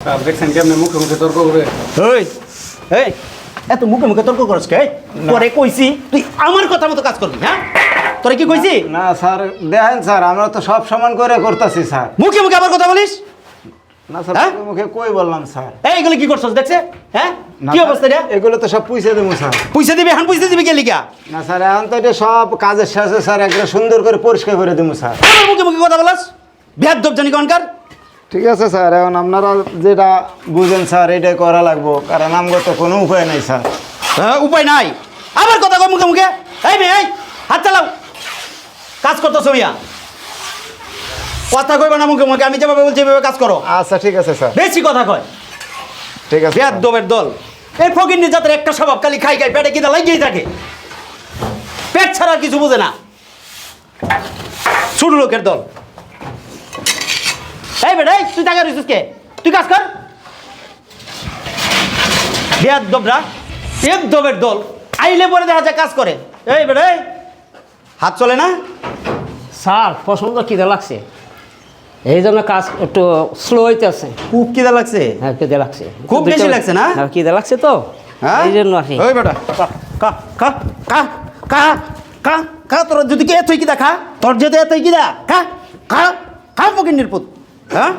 আর দেখছেন কেমনে মুখে মুখে তর্ক করে। ওই এই এত মুখে মুখে তর্ক করছ কে? তোরে কইছি তুই আমার কথা মতো কাজ করবি হ্যাঁ? তোরে কি কইছি? না স্যার দেখেন স্যার আমরা তো সব সমান করে করতেছি স্যার। মুখে মুখে আবার কথা বলিস? না স্যার হ্যাঁ? মুখে মুখে কই বললাম স্যার? এই এগুলো কি করছস দেখছে? হ্যাঁ? না, কি স্যার, অবস্থা রে? এগুলো তো সব পুইসে দেবো স্যার। পয়সা দিবি পয়সা দিবি কে না স্যার এখন তো এটা সব কাজের শেষে স্যার একটা সুন্দর করে পরিষ্কার করে দেবো স্যার। আমার মুখে মুখে কথা বলাস? বিহার দব জানি কনকার? ঠিক আছে স্যার এখন আপনারা যেটা বুঝেন স্যার এটাই করা লাগবো। কারণ আমগো তো কোনো উপায় নেই স্যার। হ্যাঁ উপায় নাই। আবার কথা মুখে মুখে। এই মেয়ে এই হাত চালাও। কাজ করতো সমিয়া কথা কইবা না মুখে মুখে আমি যেভাবে বলছি এভাবে কাজ করো। আচ্ছা ঠিক আছে স্যার। বেশি কথা কয়। ঠিক আছে বেয়ার দবের দল। এই ফকির জাতের একটা স্বভাব খালি খাই খাই পেটে কিনা লাগিয়েই থাকে। পেট ছাড়া কিছু বোঝে না। ছোট লোকের দল। এই বেটা এই, তুই টাকা রইছিস কে? তুই কাজ কর। বেয়ার দবরা এক দবের দল। আইলে পরে দেখা যায় কাজ করে। এই বেটা এই, হাত চলে না? স্যার পছন্দ লাগছে। এই জন্য কাজ একটু স্লো হইতেছে। খুব কিদা লাগছে? হ্যাঁ লাগছে। খুব বেশি লাগছে না? হ্যাঁ খিদে লাগছে তো। হ্যাঁ? এই জন্য ওই বেটা কা কা কা কা কা কা তোর যদি কে এতই খা তোর যদি এতই কি দা খা খা খা পকিন্নির পুত হ্যাঁ?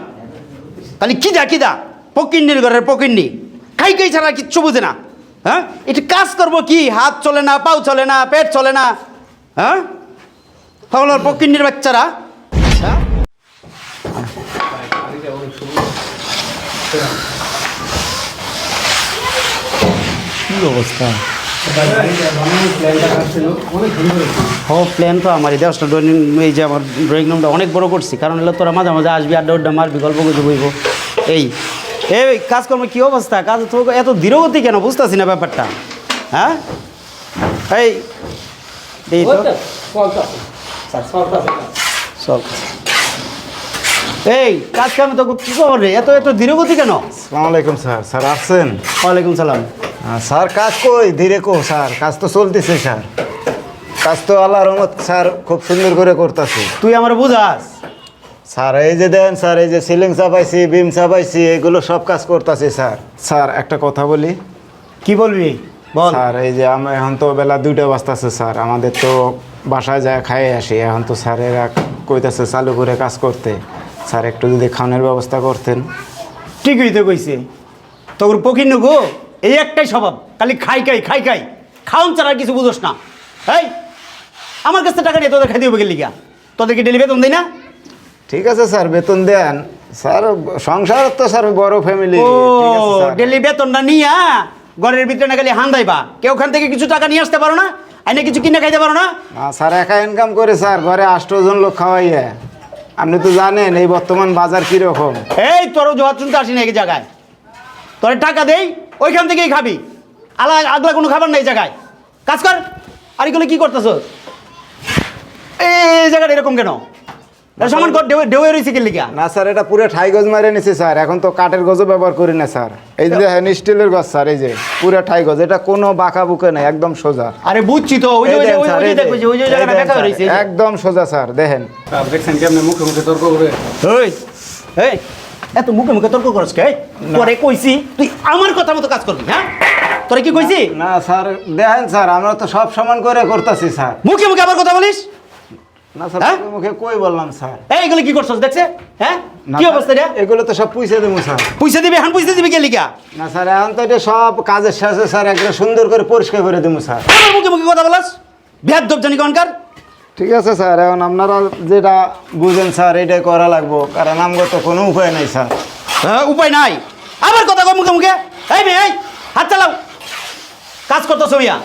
খালি কি দা কি দা? পকিন্নির ঘরের পকিন্নি। খাই খাই ছাড়া কিচ্ছু বুঝে না। হ্যাঁ? এটা কাজ করব কি? হাত চলে না, পাও চলে না, পেট চলে না। হ্যাঁ? তাহলে ওর পকিন্নির বাচ্চারা? হ্যাঁ? অবস্থা? হ প্ল্যান তো আমার এই দশটা ড্রয়িং এই যে আমার ড্রয়িং রুমটা অনেক বড় করছি। কারণ হলো তোরা মাঝে মাঝে আসবি আড্ডা আড্ডা মারবি গল্প গুজব হইব। এই এই কাজকর্ম কী অবস্থা? কাজ তো এত ধীরগতি কেন? বুঝতেছি না ব্যাপারটা। হ্যাঁ? এই এই তো। এই কাজ কামে তো কী খবর রে। এত এত ধীরগতি কেন? আসসালামু আলাইকুম স্যার। স্যার আসছেন? ওয়ালাইকুম সালাম। স্যার কাজ কই? ধীরে কো স্যার। কাজ তো চলতেছে স্যার। কাজ তো আল্লাহ রহমত স্যার খুব সুন্দর করে করতেছে। তুই আমার বুঝাস? স্যার এই যে দেন স্যার এই যে সিলিং চাপাইছি বিম চাপাইছি এগুলো সব কাজ করতেছি স্যার। স্যার একটা কথা বলি। কি বলবি? বল। স্যার এই যে আমরা এখন তো বেলা দুইটা বাজতেছে স্যার। আমাদের তো বাসায় যায় খাইয়ে আসি। এখন তো স্যারেরা কইতাছে চালু করে কাজ করতে। স্যার একটু যদি খাওয়ানোর ব্যবস্থা করতেন। ঠিকই তো কইছে। তোর পকিন গো এই একটাই স্বভাব। খালি খাই খাই খাই খাই। খাওন ছাড়া কিছু বুঝোস না। এই আমার কাছে টাকা নিয়ে তোদের খাইতে হবে গেলি গা তোদেরকে ডেলি বেতন দেয় না? ঠিক আছে স্যার বেতন দেন। স্যার সংসার তো স্যার বড় ফ্যামিলি ও ডেলি বেতনটা নিয়া ঘরের ভিতরে না খালি হান্দাইবা কেউ ওখান থেকে কিছু টাকা নিয়ে আসতে পারো না? আইনে কিছু কিনে খাইতে পারো না? না, স্যার একা ইনকাম করে স্যার ঘরে আষ্টজন লোক খাওয়াইয়ে। আপনি তো জানেন এই বর্তমান বাজার কীরকম। এই তোরও জোয়ার শুনতে আসি না এই জায়গায়। তোর টাকা দেই ওইখান থেকেই খাবি। আলা আগলা কোনো খাবার নেই জায়গায়। কাজ কর। আর এগুলো কি করতেছ? এই জায়গাটা এরকম কেন? সমান কর ঢেউ ঢেউয়ে রয়েছে কি লিখা না স্যার এটা পুরো ঠাই গজ মারে নিছি স্যার। এখন তো কাঠের গজও ব্যবহার করি না স্যার। এই যে দেখেন স্টিলের গজ স্যার এই যে পুরো ঠাই গজ। এটা কোনো বাঁকা বুকে নেই একদম সোজা। আরে বুঝছি তো ওই যে ওই দেখো যে ওই যে জায়গাটা দেখা রয়েছে একদম সোজা স্যার দেখেন। দেখছেন কেমনে মুখে মুখে তর্ক করে? ওই এই। এত মুখে মুখে তর্ক করছ কে? তোরে কইছি তুই আমার কথা মতো কাজ করবি হ্যাঁ? তোরে কি কইছি? না স্যার দেখেন স্যার আমরা তো সব সমান করে করতেছি স্যার। মুখে মুখে আবার কথা বলিস? না স্যার হ্যাঁ? মুখে মুখে কই বললাম স্যার? এই এগুলো কি করছস দেখছে? হ্যাঁ? কি অবস্থা রে এগুলো তো সব পুইসে দেবো স্যার। পয়সা দিবি এখন পয়সা দিবি কে লিখা না স্যার এখন তো এটা সব কাজের শেষে স্যার একটা সুন্দর করে পরিষ্কার করে দেবো স্যার। মুখে মুখে কথা বলাস? বিহার দব জানি কনকার? ঠিক আছে স্যার। এখন আপনারা যেটা বুঝেন স্যার এটাই করা লাগবো। কারণ আমগো তো কোনো উপায় নাই স্যার। হ্যাঁ উপায় নাই। আবার কথা কম মুখে মুখে। এই মেয়ে এই হাত চালাও। কাজ করতো সমিয়া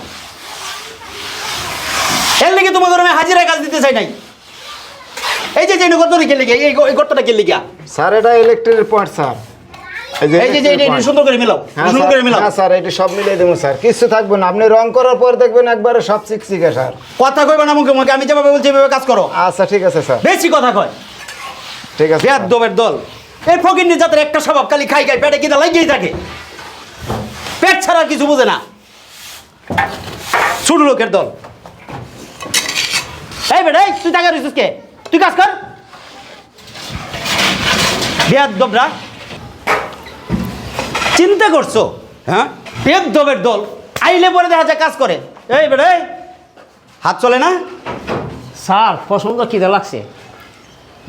এর লেগে তোমার ঘরে আমি হাজিরায় কাজ দিতে চাই নাই। এই যে যে গর্তটা কে লিখে এই গর্তটা কে লিখা স্যার এটা ইলেকট্রিক পয়েন্ট স্যার। সুন্দর করে মিলাও হ্যাঁ সুন্দর করে মিলাও। হ্যাঁ স্যার এটা সব মিলিয়ে দেবো স্যার। কিছু থাকবে না। আপনি রং করার পর দেখবেন একবারে সব চিকচিকে স্যার। কথা কইবা না মুখে মুখে। আমি যেভাবে বলছি এভাবে কাজ করো। আচ্ছা ঠিক আছে স্যার। বেশি কথা কয়। ঠিক আছে বেয়ার দবের দল। এই ফকিন্নি জাতের একটা স্বভাব খালি খাই খাই পেটে কিনা লাগিয়েই থাকে। পেট ছাড়া কিছু বোঝে না। ছোট লোকের দল। এই বেটা এই, তুই টাকা রইছিস কে? তুই কাজ কর। বেয়ার দবরা চিন্তা করছ? হ্যাঁ? বেদবের দল আইলে পরে দেখা যায় কাজ করে। এই এই। হাত চলে না? স্যার পছন্দ খিদে লাগছে।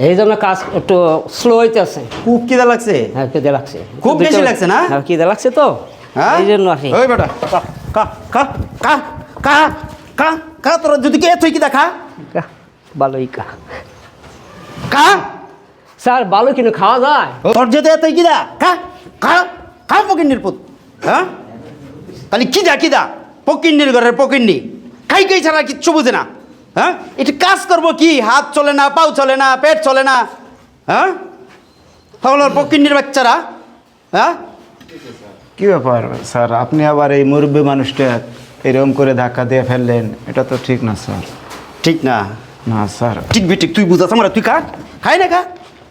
এই জন্য কাজ একটু স্লো হইতেছে। খুব কিদা লাগছে? হ্যাঁ খিদে লাগছে। খুব বেশি লাগছে না? হ্যাঁ খিদে লাগছে তো। হ্যাঁ? এই জন্য আসি ওই বেটা কা কা কা কা কা কা কা তোরা যদি কে তুই কি দেখা? ভালোই কা। কা? স্যার ভালো কিন্তু খাওয়া যায়? তোর যেতে তুই কি দা কা কা কা পকিন্নির পুত? হ্যাঁ? তাহলে কি দা কি দা পকিন্নির ঘরের পকিন্নি খাই খাই ছাড়া কিচ্ছু বুঝে না। হ্যাঁ? এটা কাজ করব কি? হাত চলে না পাও চলে না পেট চলে না। হ্যাঁ? তাহলে পকিন্নির বাচ্চারা হ্যাঁ? কি ব্যাপার স্যার? আপনি আবার এই মুরব্বী মানুষটা এরকম করে ধাক্কা দিয়ে ফেললেন। এটা তো ঠিক না স্যার। ঠিক না। না স্যার। ঠিক বি ঠিক তুই বুঝাস। আমরা তুই খা। খাই না খা।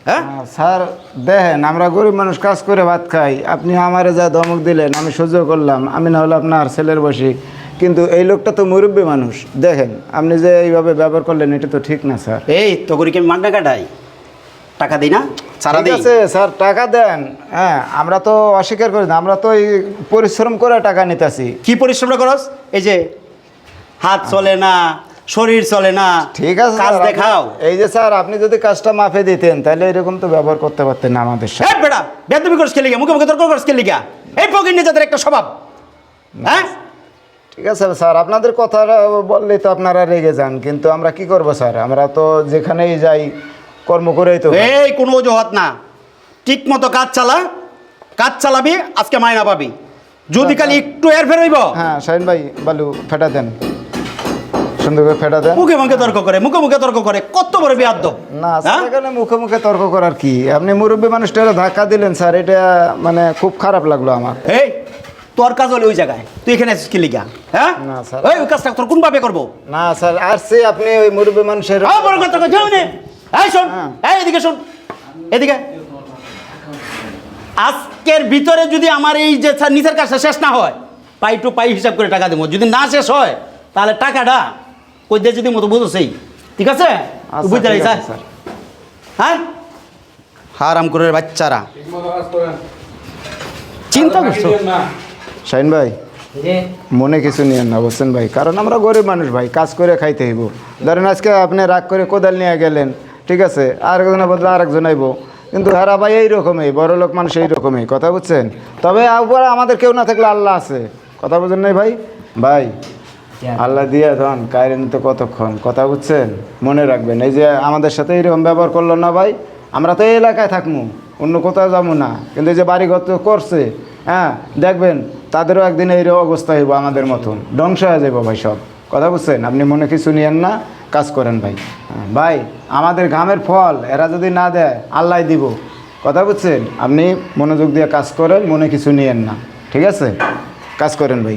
হ্যাঁ? স্যার দেখেন আমরা গরিব মানুষ কাজ করে ভাত খাই। আপনি আমারে যা ধমক দিলেন আমি সহ্য করলাম। আমি না হলে আপনার ছেলের বসি। কিন্তু এই লোকটা তো মুরব্বী মানুষ। দেখেন আপনি যে এইভাবে ব্যবহার করলেন এটা তো ঠিক না স্যার। এই তো করি কি আমি মাগনা কাটাই? টাকা দিই না? সারা দিই? আছে স্যার টাকা দেন। হ্যাঁ আমরা তো অস্বীকার করি না। আমরা তো এই পরিশ্রম করে টাকা নিতেছি। কি পরিশ্রমটা করস? এই যে হাত চলে না শরীর চলে না। ঠিক আছে কাজ দেখাও। এই যে স্যার আপনি যদি কাজটা মাফে দিতেন তাহলে এরকম তো ব্যবহার করতে পারতেন না আমাদের সাথে। বেটা বেদবি করস খেলে গিয়া মুখে মুখে তর্ক করস খেলে গিয়া এই পকিন যাদের একটা স্বভাব। হ্যাঁ? ঠিক আছে স্যার আপনাদের কথাটা বললেই তো আপনারা রেগে যান কিন্তু আমরা কি করব স্যার? আমরা তো যেখানেই যাই কর্ম করেই তো এই কোনো অজুহাত না। ঠিক মতো কাজ চালা কাজ চালাবি আজকে মায়না পাবি। যদি খালি একটু এর ফের হইব। হ্যাঁ শাহিন ভাই বালু ফেটা দেন। সুন্দর করে ফেটা দেন। মুখে মুখে তর্ক করে মুখে মুখে তর্ক করে কত বড় বিয়াদ্দ? না হ্যাঁ? স্যার এখানে মুখে মুখে তর্ক করার কি? আপনি মুরব্বী মানুষটা ধাক্কা দিলেন স্যার এটা মানে খুব খারাপ লাগল আমার। এই তোর কাজ হলে ওই জায়গায়। তুই এখানে আসিস কি লিগা? হ্যাঁ? না, স্যার। ওই কাজটা তোর কোন ভাবে করব? না স্যার আর সে আপনি ওই মুরব্বী মানুষের বড় কথা যাও নে। এই শোন। হ্যাঁ। এই এদিকে শোন। এদিকে। আজকের ভিতরে যদি আমার এই যে ছা- নিচের কাজটা শেষ না হয় পাই টু পাই হিসাব করে টাকা দেবো। যদি না শেষ হয় তাহলে টাকাটা কই দিয়ে যদি মতো বুঝো সেই ঠিক আছে? আচ্ছা, বুঝতে ঠিক স্যার। হ্যাঁ? হারাম করে বাচ্চারা। চিন্তা করছ? বাকি দিয়েন না। শাহিন ভাই মনে কিছু নিয়েন না বুঝছেন ভাই? কারণ আমরা গরিব মানুষ ভাই কাজ করে খাইতে হইব। ধরেন আজকে আপনি রাগ করে কোদাল নিয়ে গেলেন ঠিক আছে? আর একজনের বদলে আর একজন আইব। কিন্তু হারা ভাই এইরকমই বড় লোক মানুষ এইরকমই কথা বুঝছেন? তবে উপরে আমাদের কেউ না থাকলে আল্লাহ আছে। কথা বুঝেন নাই ভাই? ভাই আল্লাহ দিয়ে ধন কায়রেন তো কতক্ষণ? কথা বুঝছেন? মনে রাখবেন এই যে আমাদের সাথে এরকম ব্যবহার করল না ভাই আমরা তো এই এলাকায় থাকব অন্য কোথাও যাব না। কিন্তু এই যে বাড়িঘর তো করছে হ্যাঁ দেখবেন তাদেরও একদিন এই অবস্থা হইব আমাদের মতন। ধ্বংস হয়ে যাব ভাই সব। কথা বুঝছেন? আপনি মনে কিছু নিয়েন না কাজ করেন ভাই। হ্যাঁ, ভাই আমাদের ঘামের ফল এরা যদি না দেয় আল্লাহ দিব। কথা বুঝছেন? আপনি মনোযোগ দিয়ে কাজ করেন মনে কিছু নিয়েন না। ঠিক আছে? কাজ করেন ভাই।